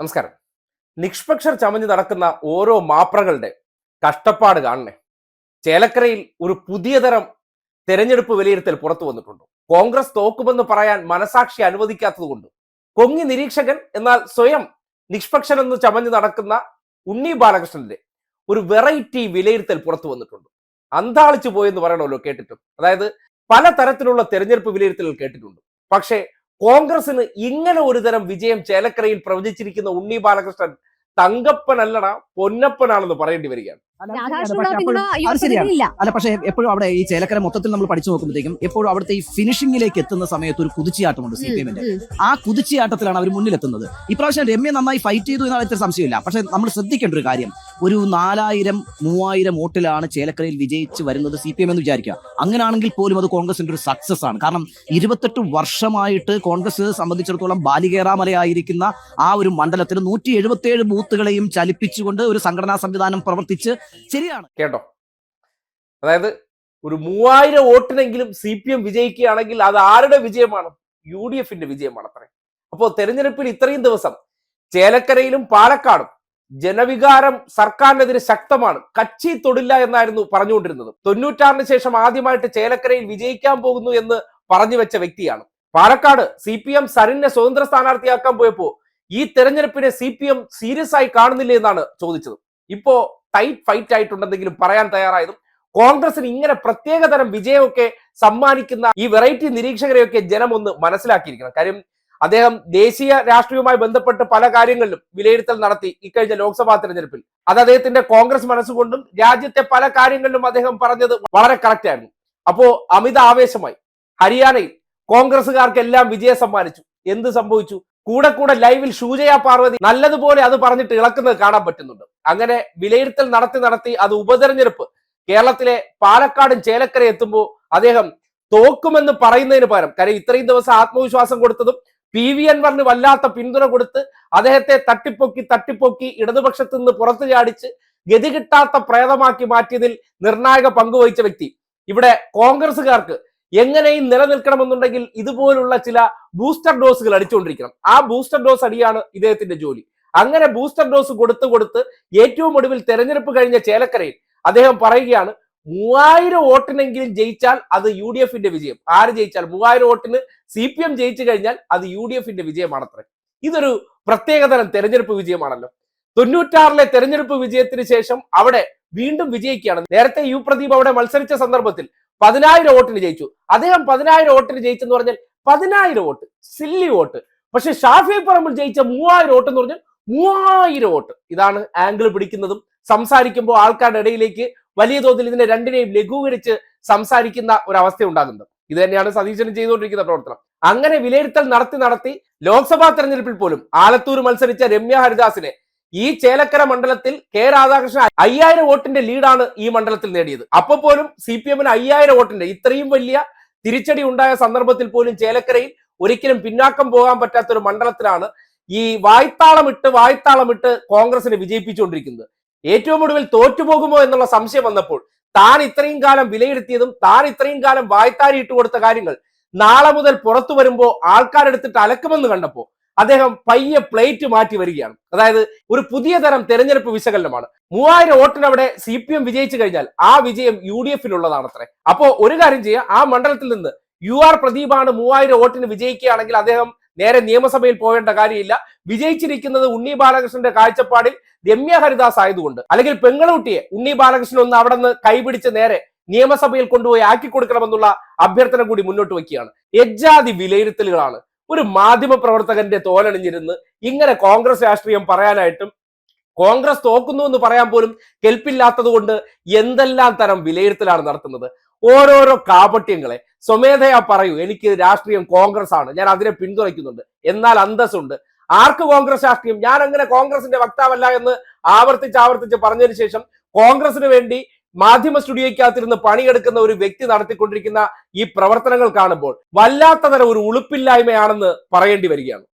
നമസ്കാരം. നിഷ്പക്ഷർ ചമഞ്ഞ് നടക്കുന്ന ഓരോ മാപ്രകളുടെ കഷ്ടപ്പാട് കാണണേ. ചേലക്കരയിൽ ഒരു പുതിയ തരം തെരഞ്ഞെടുപ്പ് വിലയിരുത്തൽ പുറത്തു വന്നിട്ടുണ്ട്. കോൺഗ്രസ് തോക്കുമെന്ന് പറയാൻ മനസാക്ഷി അനുവദിക്കാത്തതുകൊണ്ട് കൊങ്ങി നിരീക്ഷകൻ എന്നാൽ സ്വയം നിഷ്പക്ഷനെന്ന് ചമഞ്ഞ് നടക്കുന്ന ഉണ്ണി ബാലകൃഷ്ണന്റെ ഒരു വെറൈറ്റി വിലയിരുത്തൽ പുറത്തു വന്നിട്ടുണ്ട്. അന്താളിച്ചു പോയെന്ന് പറയണമല്ലോ കേട്ടിട്ടും. അതായത് പല തരത്തിലുള്ള തെരഞ്ഞെടുപ്പ് വിലയിരുത്തലുകൾ കേട്ടിട്ടുണ്ട്. പക്ഷേ കോൺഗ്രസിന് ഇങ്ങനെ ഒരു തരം വിജയം ചേലക്കരയിൽ പ്രവചിച്ചിരിക്കുന്ന ഉണ്ണി ബാലകൃഷ്ണൻ തങ്കപ്പനല്ലട പൊന്നപ്പനാണെന്ന് പറയേണ്ടി വരികയാണ്. അല്ല പക്ഷേ എപ്പോഴും അവിടെ ഈ ചേലക്കര മൊത്തത്തിൽ നമ്മൾ പഠിച്ചു നോക്കുമ്പോഴത്തേക്കും എപ്പോഴും അവിടുത്തെ ഈ ഫിനിഷിംഗിലേക്ക് എത്തുന്ന സമയത്ത് ഒരു കുതിച്ചിയാട്ടമുണ്ട് സി പി എമ്മിന്റെ ആ കുതിച്ചിയാട്ടത്തിലാണ് അവർ മുന്നിലെത്തുന്നത്. ഇപ്രാവശ്യം രമ്യ നന്നായി ഫൈറ്റ് ചെയ്തു എന്നാൽ ഇത്ര സംശയമില്ല. പക്ഷെ നമ്മൾ ശ്രദ്ധിക്കേണ്ട ഒരു കാര്യം. ഒരു നാലായിരം മൂവായിരം വോട്ടിലാണ് ചേലക്കരയിൽ വിജയിച്ച് വരുന്നത് സി പി എം എന്ന് വിചാരിക്കുക. അങ്ങനെയാണെങ്കിൽ പോലും അത് കോൺഗ്രസിന്റെ ഒരു സക്സസ് ആണ്. കാരണം ഇരുപത്തെട്ട് വർഷമായിട്ട് കോൺഗ്രസ് സംബന്ധിച്ചിടത്തോളം ബാലികേറാമലയായിരിക്കുന്ന ആ ഒരു മണ്ഡലത്തിൽ നൂറ്റി എഴുപത്തിയേഴ് ബൂത്തുകളെയും ചലിപ്പിച്ചുകൊണ്ട് ഒരു സംഘടനാ സംവിധാനം പ്രവർത്തിച്ച് ശരിയാണ്. കേട്ടോ? അതായത് ഒരു മൂവായിരം വോട്ടിനെങ്കിലും സി പി എം വിജയിക്കുകയാണെങ്കിൽ അത് ആരുടെ വിജയമാണ്? യു ഡി എഫിന്റെ വിജയമാണ് അത്രേ. അപ്പോൾ തെരഞ്ഞെടുപ്പിൽ ഇത്രയും ദിവസം ചേലക്കരയിലും പാലക്കാടും ജനവികാരം സർക്കാരിനെതിരെ ശക്തമാണ്. കച്ചി തൊടില്ല എന്നായിരുന്നു പറഞ്ഞുകൊണ്ടിരുന്നത്. തൊണ്ണൂറ്റാറിന് ശേഷം ആദ്യമായിട്ട് ചേലക്കരയിൽ വിജയിക്കാൻ പോകുന്നു എന്ന് പറഞ്ഞു വെച്ച വ്യക്തിയാണ്. പാലക്കാട് സി പി എം സരിനെ സ്വതന്ത്ര സ്ഥാനാർത്ഥിയാക്കാൻ പോയപ്പോ ഈ തെരഞ്ഞെടുപ്പിനെ സി പി എം സീരിയസ് ആയി കാണുന്നില്ല എന്നാണ് ചോദിച്ചത്. ഇപ്പോ ടൈറ്റ് ഫൈറ്റ് ആയിട്ടുണ്ടെന്നെങ്കിലും പറയാൻ തയ്യാറായതും കോൺഗ്രസിന് ഇങ്ങനെ പ്രത്യേകതരം വിജയമൊക്കെ സമ്മാനിക്കുന്ന ഈ വെറൈറ്റി നിരീക്ഷകരെയൊക്കെ ജനം ഒന്ന് മനസ്സിലാക്കിയിരിക്കണം. കാര്യം അദ്ദേഹം ദേശീയ രാഷ്ട്രീയവുമായി ബന്ധപ്പെട്ട് പല കാര്യങ്ങളിലും വിലയിരുത്തൽ നടത്തി ഇക്കഴിഞ്ഞ ലോക്സഭാ തെരഞ്ഞെടുപ്പിൽ. അത് അദ്ദേഹത്തിന്റെ കോൺഗ്രസ് മനസ്സുകൊണ്ടും രാജ്യത്തെ പല കാര്യങ്ങളിലും അദ്ദേഹം പറഞ്ഞത് വളരെ കറക്റ്റ് ആയിരുന്നു. അപ്പോ അമിത ആവേശമായി ഹരിയാനയിൽ കോൺഗ്രസുകാർക്കെല്ലാം വിജയം സമ്മാനിച്ചു. എന്ത് സംഭവിച്ചു? കൂടെ കൂടെ ലൈവിൽ ഷൂജയ പാർവതി നല്ലതുപോലെ അത് പറഞ്ഞിട്ട് ഇളക്കുന്നത് കാണാൻ പറ്റുന്നുണ്ട്. അങ്ങനെ വിലയിരുത്തൽ നടത്തി നടത്തി അത് ഉപതെരഞ്ഞെടുപ്പ് കേരളത്തിലെ പാലക്കാടും ചേലക്കര എത്തുമ്പോൾ അദ്ദേഹം തോക്കുമെന്ന് പറയുന്നതിന് പകരം കാര്യം ഇത്രയും ദിവസം ആത്മവിശ്വാസം കൊടുത്തതും പി വി അൻവറിന് വല്ലാത്ത പിന്തുണ കൊടുത്ത് അദ്ദേഹത്തെ തട്ടിപ്പൊക്കി തട്ടിപ്പൊക്കി ഇടതുപക്ഷത്തു നിന്ന് പുറത്തു ചാടിച്ച് ഗതി കിട്ടാത്ത പ്രേതമാക്കി മാറ്റിയതിൽ നിർണായക പങ്കുവഹിച്ച വ്യക്തി. ഇവിടെ കോൺഗ്രസുകാർക്ക് എങ്ങനെയും നിലനിൽക്കണമെന്നുണ്ടെങ്കിൽ ഇതുപോലുള്ള ചില ബൂസ്റ്റർ ഡോസുകൾ അടിച്ചുകൊണ്ടിരിക്കണം. ആ ബൂസ്റ്റർ ഡോസ് അടിയാണ് ഇദ്ദേഹത്തിന്റെ ജോലി. അങ്ങനെ ബൂസ്റ്റർ ഡോസ് കൊടുത്തു കൊടുത്ത് ഏറ്റവും ഒടുവിൽ തെരഞ്ഞെടുപ്പ് കഴിഞ്ഞ ചേലക്കരയിൽ അദ്ദേഹം പറയുകയാണ് മൂവായിരം വോട്ടിനെങ്കിലും ജയിച്ചാൽ അത് യു ഡി എഫിന്റെ വിജയം. ആര് ജയിച്ചാൽ? മൂവായിരം വോട്ടിന് സി പി എം ജയിച്ചു കഴിഞ്ഞാൽ അത് യു ഡി എഫിന്റെ വിജയമാണത്രേ. ഇതൊരു പ്രത്യേകതരം തെരഞ്ഞെടുപ്പ് വിജയമാണല്ലോ. തൊണ്ണൂറ്റാറിലെ തെരഞ്ഞെടുപ്പ് വിജയത്തിന് ശേഷം അവിടെ വീണ്ടും വിജയിക്കുകയാണ്. നേരത്തെ യു പ്രദീപ് അവിടെ മത്സരിച്ച സന്ദർഭത്തിൽ പതിനായിരം വോട്ടിന് ജയിച്ചു. അദ്ദേഹം പതിനായിരം വോട്ടിന് ജയിച്ചെന്ന് പറഞ്ഞാൽ പതിനായിരം വോട്ട് സില്ലി വോട്ട്. പക്ഷെ ഷാഫി പറമ്പിൽ ജയിച്ച മൂവായിരം വോട്ട് എന്ന് പറഞ്ഞാൽ മൂവായിരം വോട്ട്. ഇതാണ് ആംഗിൾ പിടിക്കുന്നതും സംസാരിക്കുമ്പോൾ ആൾക്കാരുടെ ഇടയിലേക്ക് വലിയ തോതിൽ ഇതിനെ രണ്ടിനെയും ലഘൂകരിച്ച് സംസാരിക്കുന്ന ഒരു അവസ്ഥ ഉണ്ടാകുന്നത് ഇത് തന്നെയാണ് സതീശനും ചെയ്തുകൊണ്ടിരിക്കുന്ന പ്രവർത്തനം. അങ്ങനെ വിലയിരുത്തൽ നടത്തി നടത്തി ലോക്സഭാ തെരഞ്ഞെടുപ്പിൽ പോലും ആലത്തൂർ മത്സരിച്ച രമ്യ ഹരിദാസിനെ ഈ ചേലക്കര മണ്ഡലത്തിൽ കെ രാധാകൃഷ്ണൻ അയ്യായിരം വോട്ടിന്റെ ലീഡാണ് ഈ മണ്ഡലത്തിൽ നേടിയത്. അപ്പോൾ പോലും സി പി എമ്മിന് അയ്യായിരം വോട്ടിന്റെ ഇത്രയും വലിയ തിരിച്ചടി ഉണ്ടായ സന്ദർഭത്തിൽ പോലും ചേലക്കരയിൽ ഒരിക്കലും പിന്നാക്കം പോകാൻ പറ്റാത്ത ഒരു മണ്ഡലത്തിലാണ് ഈ വായ്ത്താളമിട്ട് വായ്ത്താളമിട്ട് കോൺഗ്രസിനെ വിജയിപ്പിച്ചുകൊണ്ടിരിക്കുന്നത്. ഏറ്റവും ഒടുവിൽ തോറ്റുപോകുമോ എന്നുള്ള സംശയം വന്നപ്പോൾ താൻ ഇത്രയും കാലം വിലയിരുത്തിയതും താൻ ഇത്രയും കാലം വായ്ത്താരി ഇട്ട് കൊടുത്ത കാര്യങ്ങൾ നാളെ മുതൽ പുറത്തു വരുമ്പോൾ ആൾക്കാരെടുത്തിട്ട് അലക്കുമെന്ന് കണ്ടപ്പോൾ അദ്ദേഹം പയ്യെ പ്ലേറ്റ് മാറ്റി വരികയാണ്. അതായത് ഒരു പുതിയ തരം തെരഞ്ഞെടുപ്പ് വിശകലനമാണ്. മൂവായിരം വോട്ടിനവിടെ സി പി എം വിജയിച്ചു കഴിഞ്ഞാൽ ആ വിജയം യു ഡി എഫിനുള്ളതാണ് അത്രേ അപ്പോ ഒരു കാര്യം ചെയ്യാം. ആ മണ്ഡലത്തിൽ നിന്ന് യു ആർ പ്രദീപാണ് മൂവായിരം വോട്ടിന് വിജയിക്കുകയാണെങ്കിൽ അദ്ദേഹം നേരെ നിയമസഭയിൽ പോകേണ്ട കാര്യമില്ല. വിജയിച്ചിരിക്കുന്നത് ഉണ്ണി ബാലകൃഷ്ണന്റെ കാഴ്ചപ്പാടിൽ രമ്യ ഹരിദാസ് ആയതുകൊണ്ട്. അല്ലെങ്കിൽ പെങ്ങളൂട്ടിയെ ഉണ്ണി ബാലകൃഷ്ണൻ ഒന്ന് അവിടെ നിന്ന് കൈപിടിച്ച് നേരെ നിയമസഭയിൽ കൊണ്ടുപോയി ആക്കി കൊടുക്കണമെന്നുള്ള അഭ്യർത്ഥന കൂടി മുന്നോട്ട് വയ്ക്കുകയാണ്. എജ്ജാതി വിലയിരുത്തലുകളാണ്. ഒരു മാധ്യമ പ്രവർത്തകന്റെ തോലണിഞ്ഞിരുന്ന് ഇങ്ങനെ കോൺഗ്രസ് രാഷ്ട്രീയം പറയാനായിട്ടും കോൺഗ്രസ് തോക്കുന്നു എന്ന് പറയാൻ പോലും കെൽപ്പില്ലാത്തത് കൊണ്ട് എന്തെല്ലാം തരം വിലയിരുത്തലാണ് നടത്തുന്നത്? ഓരോരോ കാപട്യങ്ങളെ. സ്വമേധയാ പറയൂ എനിക്ക് രാഷ്ട്രീയം കോൺഗ്രസ് ആണ് ഞാൻ അതിനെ പിന്തുണയ്ക്കുന്നുണ്ട്. എന്നാൽ അന്തസ്സുണ്ട്. ആർക്ക് കോൺഗ്രസ് രാഷ്ട്രീയം? ഞാൻ അങ്ങനെ കോൺഗ്രസിന്റെ വക്താവല്ല എന്ന് ആവർത്തിച്ച് ആവർത്തിച്ച് പറഞ്ഞതിന് ശേഷം കോൺഗ്രസിന് വേണ്ടി മാധ്യമ സ്റ്റുഡിയോയ്ക്കകത്തിരുന്ന് പണിയെടുക്കുന്ന ഒരു വ്യക്തി നടത്തിക്കൊണ്ടിരിക്കുന്ന ഈ പ്രവർത്തനങ്ങൾ കാണുമ്പോൾ വല്ലാത്ത തരം ഒരു ഉളുപ്പില്ലായ്മയാണെന്ന് പറയേണ്ടി വരികയാണ്.